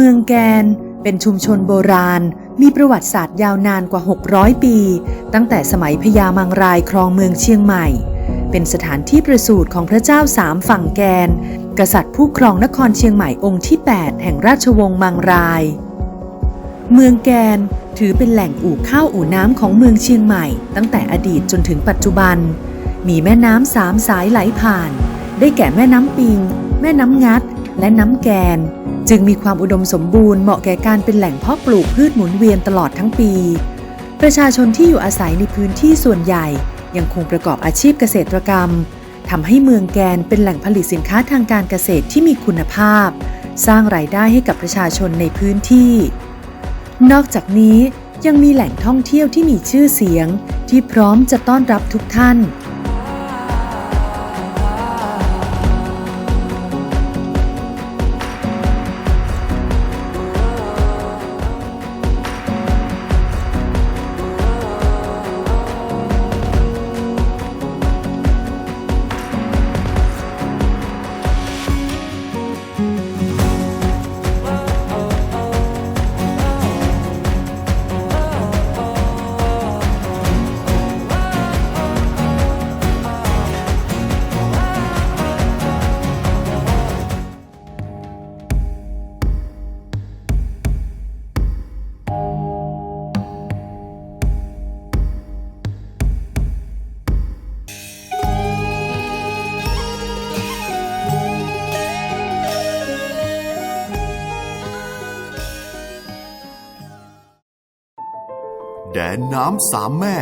เมืองแกน เป็นชุมชนโบราณ มีประวัติศาสตร์ยาวนานกว่า 600 ปี ตั้งแต่สมัยพญามังรายครองเมืองเชียงใหม่ เป็นสถานที่ประสูติของพระเจ้าสามฝั่งแกน กษัตริย์ผู้ครองนครเชียงใหม่องค์ที่ 8 แห่งราชวงศ์มังราย เมืองแกนถือเป็นแหล่งอู่ข้าวอู่น้ำของเมืองเชียงใหม่ ตั้งแต่อดีตจนถึงปัจจุบัน มีแม่น้ำสามสายไหลผ่าน ได้แก่แม่น้ำปิง แม่น้ำงัด และน้ำแกน จึงมีความอุดมสมบูรณ์เหมาะแก่การเป็นแหล่งเพาะปลูกพืชหมุนเวียนตลอดทั้งปี ประชาชนที่อยู่อาศัยในพื้นที่ส่วนใหญ่ยังคงประกอบอาชีพเกษตรกรรมทำให้เมืองแกนเป็นแหล่งผลิตสินค้าทางการเกษตรที่มีคุณภาพ สร้างรายได้ให้กับประชาชนในพื้นที่ นอกจากนี้ยังมีแหล่งท่องเที่ยวที่มีชื่อเสียง ที่พร้อมจะต้อนรับทุกท่าน แดนน้ำสามแม่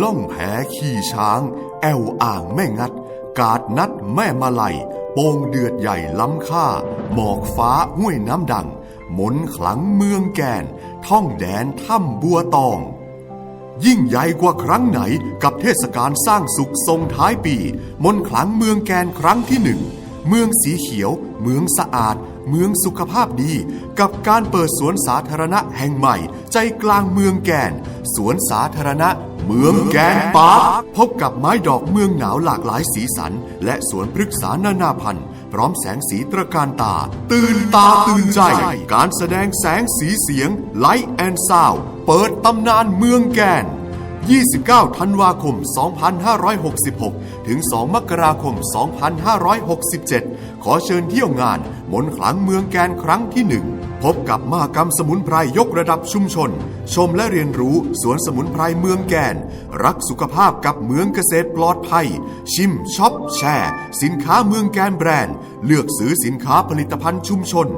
ล่องแพขี่ช้าง แอวอ่างแม่งัด กาดนัดแม่มาลัยโป่งเดือดใหญ่ล้ำค่า หมอกฟ้าห้วยน้ำดัง มนขลังเมืองแกน ท่องแดนถ้ำบัวตอง ยิ่งใหญ่กว่าครั้งไหนกับเทศกาลสร้างสุขทรงท้ายปี มนขลังเมืองแกนครั้งที่หนึ่ง เมืองสีเขียว เมืองสะอาด เมืองสุขภาพดี กับการเปิดสวนสาธารณะแห่งใหม่ ใจกลางเมืองแกน สวนสาธารณะ เมืองแกนปาร์คพบกับไม้ดอกเมืองหนาวหลากหลายสีสัน และสวนพฤกษานานาพันธุ์พร้อมแสงสีตระการตา ตื่นตาตื่นใจ การแสดงแสงสีเสียงไลท์แอนด์ซาวเปิดตำนานเมืองแกน 29 ธันวาคม 2566 ถึง 2 มกราคม 2567 ขอเชิญเที่ยวงาน มนขลังเมืองแกนครั้งที่หนึ่งพบกับมหกรรมสมุนไพรยกระดับชุมชน ชมและเรียนรู้สวนสมุนไพรเมืองแกน รักสุขภาพกับเมืองเกษตรปลอดภัย ชิมช็อปแชร์ สินค้าเมืองแกนแบรนด์ เลือกซื้อสินค้าผลิตภัณฑ์ชุมชน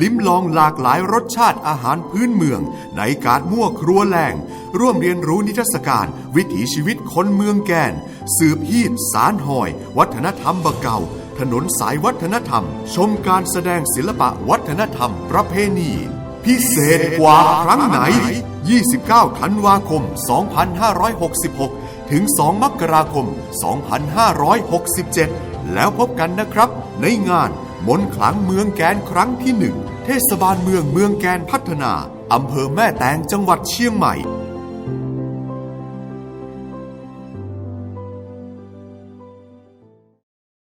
ลิ้มลองหลากหลายรสชาติอาหารพื้นเมือง ในการมั่วครัวแหลง ร่วมเรียนรู้นิทรรศการ วิถีชีวิตคนเมืองแกน สืบฮีดสารหอย วัฒนธรรมบะเก่า ถนนสายวัฒนธรรม ชมการแสดงศิลปะวัฒนธรรม ประเพณี พิเศษกว่าครั้งไหน 29 ธันวาคม 2566 ถึง 2 มกราคม 2567 แล้วพบกันนะครับ ในงานมนขลังเมืองแกนครั้งที่หนึ่งเทศบาลเมืองเมืองแกนพัฒนา อำเภอแม่แตงจังหวัดเชียงใหม่